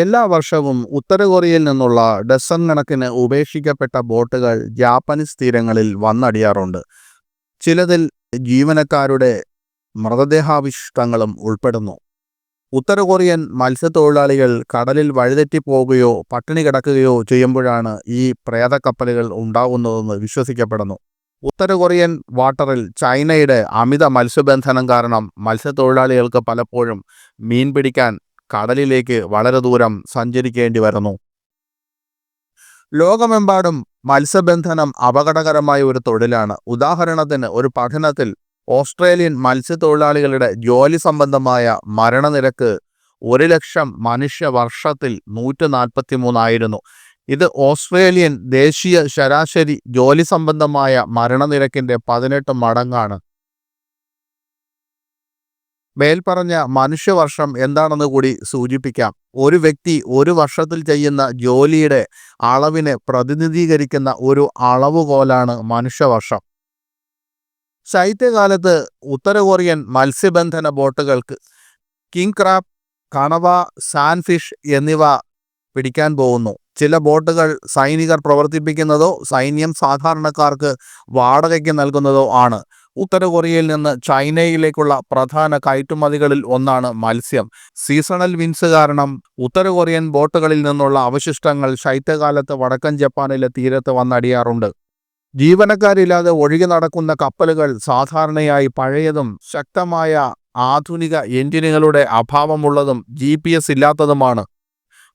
എല്ലാ വർഷവും ഉത്തര കൊറിയയിൽ നിന്നുള്ള ഡസൺ കണക്കിന് ഉപേക്ഷിക്കപ്പെട്ട ബോട്ടുകൾ ജാപ്പനീസ് തീരങ്ങളിൽ വന്നടിയാറുണ്ട്. ചിലതിൽ ജീവനക്കാരുടെ മൃതദേഹാവശിഷ്ടങ്ങളും ഉൾപ്പെടുന്നു. ഉത്തര കൊറിയൻ മത്സ്യത്തൊഴിലാളികൾ കടലിൽ വഴിതെറ്റിപ്പോകുകയോ പട്ടിണി കിടക്കുകയോ ചെയ്യുമ്പോഴാണ് ഈ പ്രേതക്കപ്പലുകൾ ഉണ്ടാകുന്നതെന്ന് വിശ്വസിക്കപ്പെടുന്നു. ഉത്തര കൊറിയൻ വാട്ടറിൽ ചൈനയുടെ അമിത മത്സ്യബന്ധനം കാരണം മത്സ്യത്തൊഴിലാളികൾക്ക് പലപ്പോഴും മീൻ പിടിക്കാൻ കടലിലേക്ക് വളരെ ദൂരം സഞ്ചരിക്കേണ്ടി വരുന്നു. ലോകമെമ്പാടും മത്സ്യബന്ധനം അപകടകരമായ ഒരു തൊഴിലാണ്. ഉദാഹരണത്തിന് ഒരു പഠനത്തിൽ ഓസ്ട്രേലിയൻ മത്സ്യത്തൊഴിലാളികളുടെ ജോലി സംബന്ധമായ മരണനിരക്ക് ഒരു ലക്ഷം മനുഷ്യ വർഷത്തിൽ നൂറ്റി നാൽപ്പത്തി മൂന്നായിരുന്നു ഇത് ഓസ്ട്രേലിയൻ ദേശീയ ശരാശരി ജോലി സംബന്ധമായ മരണനിരക്കിന്റെ പതിനെട്ട് മടങ്ങാണ്. മേൽപ്പറഞ്ഞ മനുഷ്യവർഷം എന്താണെന്ന് കൂടി സൂചിപ്പിക്കാം. ഒരു വ്യക്തി ഒരു വർഷത്തിൽ ചെയ്യുന്ന ജോലിയുടെ അളവിനെ പ്രതിനിധീകരിക്കുന്ന ഒരു അളവുകോലാണ് മനുഷ്യവർഷം. ശൈത്യകാലത്ത് ഉത്തര കൊറിയൻ മത്സ്യബന്ധന ബോട്ടുകൾക്ക് കിങ് ക്രാബ് കണവ സാൻഫിഷ് എന്നിവ പിടിക്കാൻ പോകുന്നു. ചില ബോട്ടുകൾ സൈനികർ പ്രവർത്തിപ്പിക്കുന്നതോ സൈന്യം സാധാരണക്കാർക്ക് വാടകയ്ക്ക് നൽകുന്നതോ ആണ്. ഉത്തര കൊറിയയിൽ നിന്ന് ചൈനയിലേക്കുള്ള പ്രധാന കയറ്റുമതികളിൽ ഒന്നാണ് മത്സ്യം. സീസണൽ വിൻസ് കാരണം ഉത്തര കൊറിയൻ ബോട്ടുകളിൽ നിന്നുള്ള അവശിഷ്ടങ്ങൾ ശൈത്യകാലത്ത് വടക്കൻ ജപ്പാനിലെ തീരത്ത് വന്നടിയാറുണ്ട്. ജീവനക്കാരില്ലാതെ ഒഴുകി നടക്കുന്ന കപ്പലുകൾ സാധാരണയായി പഴയതും ശക്തമായ ആധുനിക എഞ്ചിനുകളുടെ അഭാവമുള്ളതും ജി പി എസ് ഇല്ലാത്തതുമാണ്.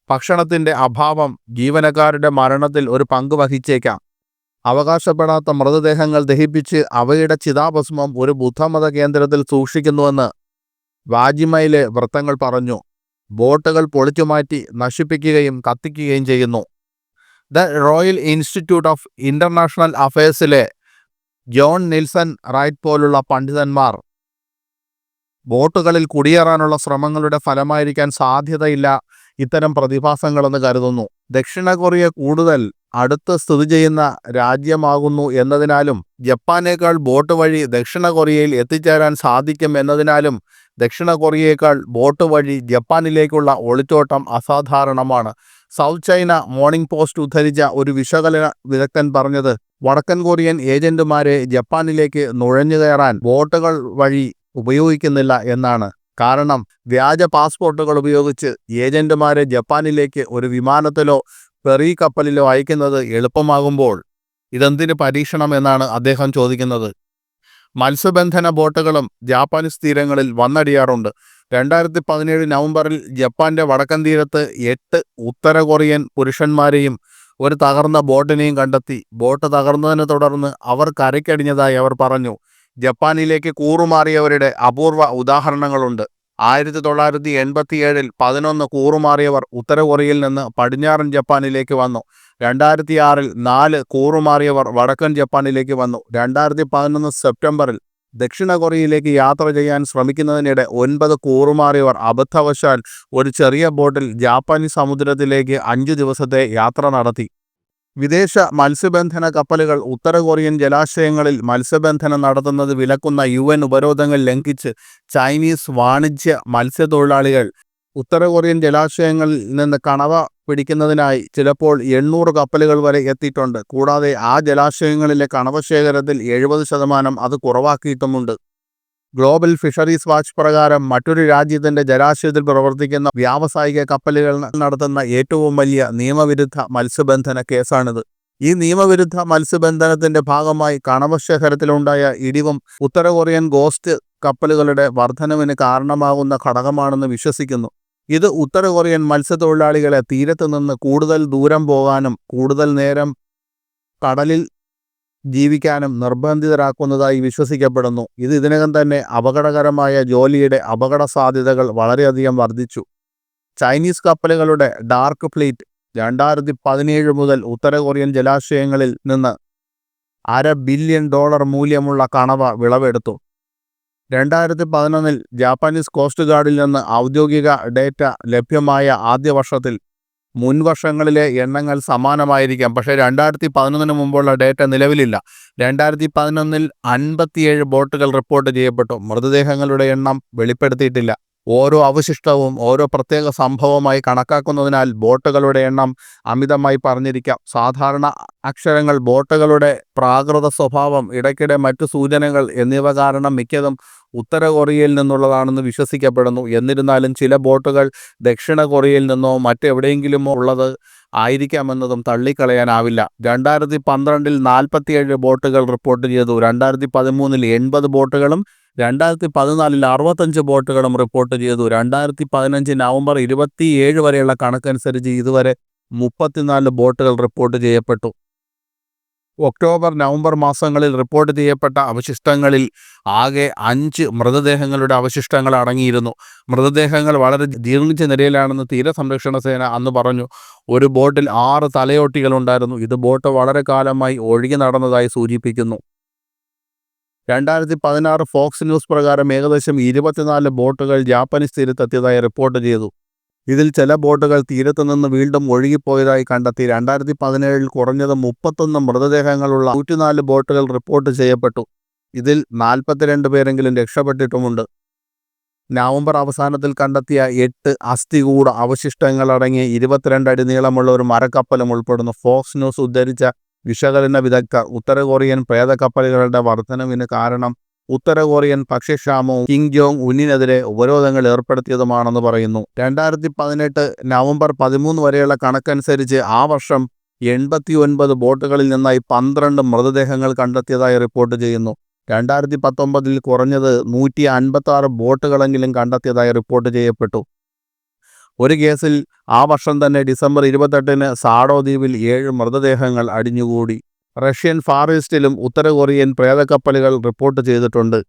ഭക്ഷണത്തിന്റെ അഭാവം ജീവനക്കാരുടെ മരണത്തിൽ ഒരു പങ്ക് വഹിച്ചേക്കാം. അവകാശപ്പെടാത്ത മൃതദേഹങ്ങൾ ദഹിപ്പിച്ച് അവയുടെ ചിതാഭസ്മം ഒരു ബുദ്ധമത കേന്ദ്രത്തിൽ സൂക്ഷിക്കുന്നുവെന്ന് വാജിമയിലെ വൃത്തങ്ങൾ പറഞ്ഞു. ബോട്ടുകൾ പൊളിച്ചുമാറ്റി നശിപ്പിക്കുകയും കത്തിക്കുകയും ചെയ്യുന്നു. The royal institute of international അഫയേഴ്സിലെ John Nilsson Wright പോലുള്ള പണ്ഡിതന്മാർ ബോട്ടുകളിൽ കുടിയേറാനുള്ള ശ്രമങ്ങളുടെ ഫലമായിരിക്കാൻ സാധ്യതയില്ല ഇത്തരം പ്രതിഭാസങ്ങളെന്ന് കരുതുന്നു. ദക്ഷിണ കൊറിയ കൂടുതൽ അടുത്ത് സ്ഥിതി ചെയ്യുന്ന രാജ്യമാകുന്നു എന്നതിനാലും ജപ്പാനേക്കാൾ ബോട്ട് വഴി ദക്ഷിണ കൊറിയയിൽ എത്തിച്ചേരാൻ സാധിക്കും എന്നതിനാലും ദക്ഷിണ കൊറിയയേക്കാൾ ബോട്ട് വഴി ജപ്പാനിലേക്കുള്ള ഒളിച്ചോട്ടം അസാധാരണമാണ്. സൗത്ത് ചൈന മോർണിംഗ് പോസ്റ്റ് ഉദ്ധരിച്ച ഒരു വിശകലന വിദഗ്ധൻ പറഞ്ഞത് വടക്കൻ കൊറിയൻ ഏജന്റുമാരെ ജപ്പാനിലേക്ക് നുഴഞ്ഞു കയറാൻ ബോട്ടുകൾ വഴി ഉപയോഗിക്കുന്നില്ല എന്നാണ്. കാരണം വ്യാജ പാസ്പോർട്ടുകൾ ഉപയോഗിച്ച് ഏജന്റുമാരെ ജപ്പാനിലേക്ക് ഒരു വിമാനത്തിലോ ഫെറി കപ്പലിലോ അയക്കുന്നത് എളുപ്പമാകുമ്പോൾ ഇതെന്തിന് പരീക്ഷണം എന്നാണ് അദ്ദേഹം ചോദിക്കുന്നത്. മത്സ്യബന്ധന ബോട്ടുകളും ജാപ്പാനീസ് തീരങ്ങളിൽ വന്നടിയാറുണ്ട്. രണ്ടായിരത്തി പതിനേഴ് നവംബറിൽ ജപ്പാന്റെ വടക്കൻ തീരത്ത് എട്ട് ഉത്തര കൊറിയൻ പുരുഷന്മാരെയും ഒരു തകർന്ന ബോട്ടിനെയും കണ്ടെത്തി. ബോട്ട് തകർന്നതിനെ തുടർന്ന് അവർ കരയ്ക്കടിഞ്ഞതായി അവർ പറഞ്ഞു. ജപ്പാനിലേക്ക് കൂറുമാറിയവരുടെ അപൂർവ ഉദാഹരണങ്ങളുണ്ട്. ആയിരത്തി തൊള്ളായിരത്തി എൺപത്തിയേഴിൽ പതിനൊന്ന് കൂറുമാറിയവർ ഉത്തര കൊറിയയിൽ നിന്ന് പടിഞ്ഞാറൻ ജപ്പാനിലേക്ക് വന്നു. രണ്ടായിരത്തി ആറിൽ നാല് കൂറുമാറിയവർ വടക്കൻ ജപ്പാനിലേക്ക് വന്നു. രണ്ടായിരത്തി പതിനൊന്ന് സെപ്റ്റംബറിൽ ദക്ഷിണ കൊറിയയിലേക്ക് യാത്ര ചെയ്യാൻ ശ്രമിക്കുന്നതിനിടെ ഒൻപത് കൂറുമാറിയവർ അബദ്ധവശാൽ ഒരു ചെറിയ ബോട്ടിൽ ജാപ്പാനീസ് സമുദ്രത്തിലേക്ക് അഞ്ചു ദിവസത്തെ യാത്ര നടത്തി. വിദേശ മത്സ്യബന്ധന കപ്പലുകൾ ഉത്തര കൊറിയൻ ജലാശയങ്ങളിൽ മത്സ്യബന്ധനം നടത്തുന്നത് വിലക്കുന്ന യു എൻ ഉപരോധങ്ങൾ ലംഘിച്ച് ചൈനീസ് വാണിജ്യ മത്സ്യത്തൊഴിലാളികൾ ഉത്തര കൊറിയൻ ജലാശയങ്ങളിൽ നിന്ന് കണവ പിടിക്കുന്നതിനായി ചിലപ്പോൾ എണ്ണൂറ് കപ്പലുകൾ വരെ എത്തിയിട്ടുണ്ട്. കൂടാതെ ആ ജലാശയങ്ങളിലെ കണവശേഖരത്തിൽ എഴുപത് ശതമാനം അത് കുറവാക്കിയിട്ടുമുണ്ട്. ഗ്ലോബൽ ഫിഷറീസ് വാച്ച് പ്രകാരം മറ്റൊരു രാജ്യത്തിന്റെ ജലാശയത്തിൽ പ്രവർത്തിക്കുന്ന വ്യാവസായിക കപ്പലുകൾ നടത്തുന്ന ഏറ്റവും വലിയ നിയമവിരുദ്ധ മത്സ്യബന്ധന കേസാണിത്. ഈ നിയമവിരുദ്ധ മത്സ്യബന്ധനത്തിന്റെ ഭാഗമായി കണവശേഖരത്തിലുണ്ടായ ഇടിവും ഉത്തര കൊറിയൻ ഗോസ്റ്റ് കപ്പലുകളുടെ വർധനവിന് കാരണമാകുന്ന ഘടകമാണെന്ന് വിശ്വസിക്കുന്നു. ഇത് ഉത്തര കൊറിയൻ മത്സ്യത്തൊഴിലാളികളെ തീരത്ത് നിന്ന് കൂടുതൽ ദൂരം പോകാനും കൂടുതൽ നേരം കടലിൽ ജീവിക്കാനും നിർബന്ധിതരാക്കുന്നതായി വിശ്വസിക്കപ്പെടുന്നു. ഇത് ഇതിനകം തന്നെ അപകടകരമായ ജോലിയുടെ അപകട സാധ്യതകൾ വളരെയധികം വർദ്ധിച്ചു. ചൈനീസ് കപ്പലുകളുടെ ഡാർക്ക് ഫ്ലീറ്റ് രണ്ടായിരത്തി പതിനേഴ് മുതൽ ഉത്തര കൊറിയൻ ജലാശയങ്ങളിൽ നിന്ന് അര ബില്യൺ ഡോളർ മൂല്യമുള്ള കണവ വിളവെടുത്തു. രണ്ടായിരത്തി പതിനൊന്നിൽ ജാപ്പാനീസ് കോസ്റ്റ് ഗാർഡിൽ നിന്ന് ഔദ്യോഗിക ഡേറ്റ ലഭ്യമായ ആദ്യ വർഷത്തിൽ മുൻ വർഷങ്ങളിലെ എണ്ണങ്ങൾ സമാനമായിരിക്കാം. പക്ഷേ രണ്ടായിരത്തി പതിനൊന്നിന് മുമ്പുള്ള ഡേറ്റ നിലവിലില്ല. രണ്ടായിരത്തി പതിനൊന്നിൽ അൻപത്തിയേഴ് ബോട്ടുകൾ റിപ്പോർട്ട് ചെയ്യപ്പെട്ടു. മൃതദേഹങ്ങളുടെ എണ്ണം വെളിപ്പെടുത്തിയിട്ടില്ല. ഓരോ അവശിഷ്ടവും ഓരോ പ്രത്യേക സംഭവമായി കണക്കാക്കുന്നതിനാൽ ബോട്ടുകളുടെ എണ്ണം അമിതമായി പറഞ്ഞിരിക്കാം. സാധാരണ അക്ഷരങ്ങൾ ബോട്ടുകളുടെ പ്രാകൃത സ്വഭാവം ഇടയ്ക്കിടെ മറ്റു സൂചനകൾ എന്നിവ കാരണം മിക്കതും ഉത്തര കൊറിയയിൽ നിന്നുള്ളതാണെന്ന് വിശ്വസിക്കപ്പെടുന്നു. എന്നിരുന്നാലും ചില ബോട്ടുകൾ ദക്ഷിണ കൊറിയയിൽ നിന്നോ മറ്റെവിടെയെങ്കിലുമോ ഉള്ളത് ആയിരിക്കാമെന്നതും തള്ളിക്കളയാനാവില്ല. രണ്ടായിരത്തി പന്ത്രണ്ടിൽ നാൽപ്പത്തിയേഴ് ബോട്ടുകൾ റിപ്പോർട്ട് ചെയ്തു. രണ്ടായിരത്തി പതിമൂന്നിൽ എൺപത് ബോട്ടുകളും രണ്ടായിരത്തി പതിനാലിൽ അറുപത്തഞ്ച് ബോട്ടുകളും റിപ്പോർട്ട് ചെയ്തു. രണ്ടായിരത്തി പതിനഞ്ച് നവംബർ ഇരുപത്തിയേഴ് വരെയുള്ള കണക്കനുസരിച്ച് ഇതുവരെ മുപ്പത്തിനാല് ബോട്ടുകൾ റിപ്പോർട്ട് ചെയ്യപ്പെട്ടു. ഒക്ടോബർ നവംബർ മാസങ്ങളിൽ റിപ്പോർട്ട് ചെയ്യപ്പെട്ട അവശിഷ്ടങ്ങളിൽ ആകെ അഞ്ച് മൃതദേഹങ്ങളുടെ അവശിഷ്ടങ്ങൾ അടങ്ങിയിരുന്നു. മൃതദേഹങ്ങൾ വളരെ ദീർഘിച്ച നിലയിലാണെന്ന് തീരസംരക്ഷണ സേന അന്ന് പറഞ്ഞു. ഒരു ബോട്ടിൽ ആറ് തലയോട്ടികളുണ്ടായിരുന്നു ഇത് ബോട്ട് വളരെ കാലമായി ഒഴുകി നടന്നതായി സൂചിപ്പിക്കുന്നു. രണ്ടായിരത്തി പതിനാറ് ഫോക്സ് ന്യൂസ് പ്രകാരം ഏകദേശം ഇരുപത്തിനാല് ബോട്ടുകൾ ജാപ്പനീസ് തീരത്തെത്തിയതായി റിപ്പോർട്ട് ചെയ്തു. ഇതിൽ ചില ബോട്ടുകൾ തീരത്തു നിന്ന് വീണ്ടും ഒഴുകിപ്പോയതായി കണ്ടെത്തി. രണ്ടായിരത്തി പതിനേഴിൽ കുറഞ്ഞത് മുപ്പത്തൊന്ന് മൃതദേഹങ്ങളുള്ള നൂറ്റിനാല് ബോട്ടുകൾ റിപ്പോർട്ട് ചെയ്യപ്പെട്ടു. ഇതിൽ നാൽപ്പത്തിരണ്ട് പേരെങ്കിലും രക്ഷപ്പെട്ടിട്ടുമുണ്ട്. നവംബർ അവസാനത്തിൽ കണ്ടെത്തിയ എട്ട് അസ്ഥികൂട അവശിഷ്ടങ്ങളടങ്ങിയ ഇരുപത്തിരണ്ട് അടി നീളമുള്ള ഒരു മരക്കപ്പലും ഉൾപ്പെടുന്നു. ഫോക്സ് ന്യൂസ് ഉദ്ധരിച്ച വിശകലന വിദഗ്ധർ ഉത്തര കൊറിയൻ പ്രേതക്കപ്പലുകളുടെ വർധനവിന് കാരണം ഉത്തര കൊറിയൻ കിങ് ജോങ് ഉന്നിനെതിരെ ഉപരോധങ്ങൾ ഏർപ്പെടുത്തിയതുമാണെന്ന് പറയുന്നു. രണ്ടായിരത്തി പതിനെട്ട് നവംബർ പതിമൂന്ന് വരെയുള്ള കണക്കനുസരിച്ച് ആ വർഷം എൺപത്തി ഒൻപത് ബോട്ടുകളിൽ നിന്നായി പന്ത്രണ്ട് മൃതദേഹങ്ങൾ കണ്ടെത്തിയതായി റിപ്പോർട്ട് ചെയ്യുന്നു. രണ്ടായിരത്തി പത്തൊമ്പതിൽ കുറഞ്ഞത് നൂറ്റി അൻപത്തി ആറ് ബോട്ടുകളെങ്കിലും കണ്ടെത്തിയതായി റിപ്പോർട്ട് ചെയ്യപ്പെട്ടു. ഒരു കേസിൽ ആ വർഷം തന്നെ ഡിസംബർ ഇരുപത്തെട്ടിന് സാഡോ ദ്വീപിൽ ഏഴ് മൃതദേഹങ്ങൾ അടിഞ്ഞുകൂടി. റഷ്യൻ ഫാർ ഈസ്റ്റിലും ഉത്തര കൊറിയൻ പ്രേതക്കപ്പലുകൾ റിപ്പോർട്ട് ചെയ്തിട്ടുണ്ട്.